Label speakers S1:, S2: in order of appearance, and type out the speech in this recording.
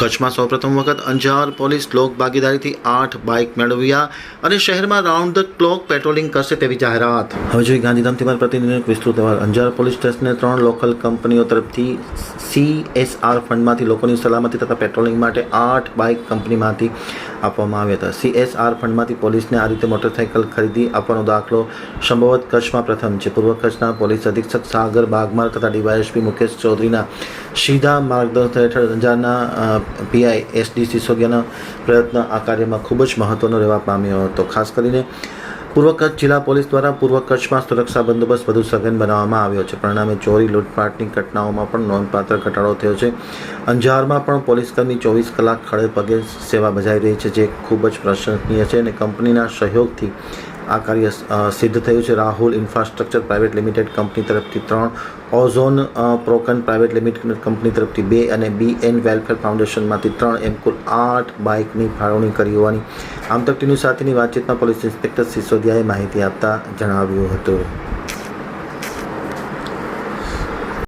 S1: કચ્છમાં સૌપ્રથમ વખત અંજાર પોલીસ લોક ભાગીદારીથી આઠ બાઇક મેળવ્યા અને શહેરમાં રાઉન્ડ ધ ક્લોક પેટ્રોલિંગ કરશે તેવી જાહેરાત. હવે જોઈએ ગાંધીધામથી મારા પ્રતિનિધિનો વિસ્તૃત અહેવાલ. અંજાર પોલીસ સ્ટેશને ત્રણ લોકલ કંપનીઓ તરફથી સીએસઆર ફંડમાંથી લોકોની સલામતી તથા પેટ્રોલિંગ માટે આઠ બાઇક કંપનીમાંથી આપવામાં આવ્યા હતા. સીએસઆર ફંડમાંથી પોલીસને આ રીતે મોટરસાઇકલ ખરીદી આપવાનો દાખલો સંભવત કચ્છમાં પ્રથમ છે. પૂર્વ કચ્છના પોલીસ અધિક્ષક સાગર બાગમાર તથા ડીવાયએસપી મુકેશ ચૌધરીના સીધા માર્ગદર્શન હેઠળ અંજારના પીઆઈ એસડી સિસોદિયાના પ્રયત્ન આ કાર્યમાં ખૂબ જ મહત્વનો રહેવા પામ્યો હતો. ખાસ કરીને પૂર્વ કચ્છ જિલ્લા પોલીસ દ્વારા પૂર્વ કચ્છમાં સુરક્ષા બંદોબસ્ત વધુ સઘન બનાવવામાં આવ્યો છે. પરિણામે ચોરી, લૂંટફાટની ઘટનાઓમાં પણ નોંધપાત્ર ઘટાડો થયો છે. અંજારમાં પણ પોલીસકર્મી ચોવીસ કલાક ખડે પગે સેવા બજાવી રહી છે, જે ખૂબ જ પ્રશંસનીય છે અને કંપનીના સહયોગથી આ કાર્ય સિદ્ધ થયું છે. Rahul infrastructure private limited company તરફથી ત્રણ, ઓઝોન પ્રોકન પ્રાઇવેટ લિમિટેડ કંપની તરફથી બે અને બી એન વેલફેર ફાઉન્ડેશનમાંથી ત્રણ એમ કુલ આઠ બાઇકની ફાળવણી કરી હોવાની આમતક ટીવી સાથેની વાતચીતમાં પોલીસ ઇન્સ્પેક્ટર સિસોદિયાએ માહિતી આપતા જણાવ્યું હતું.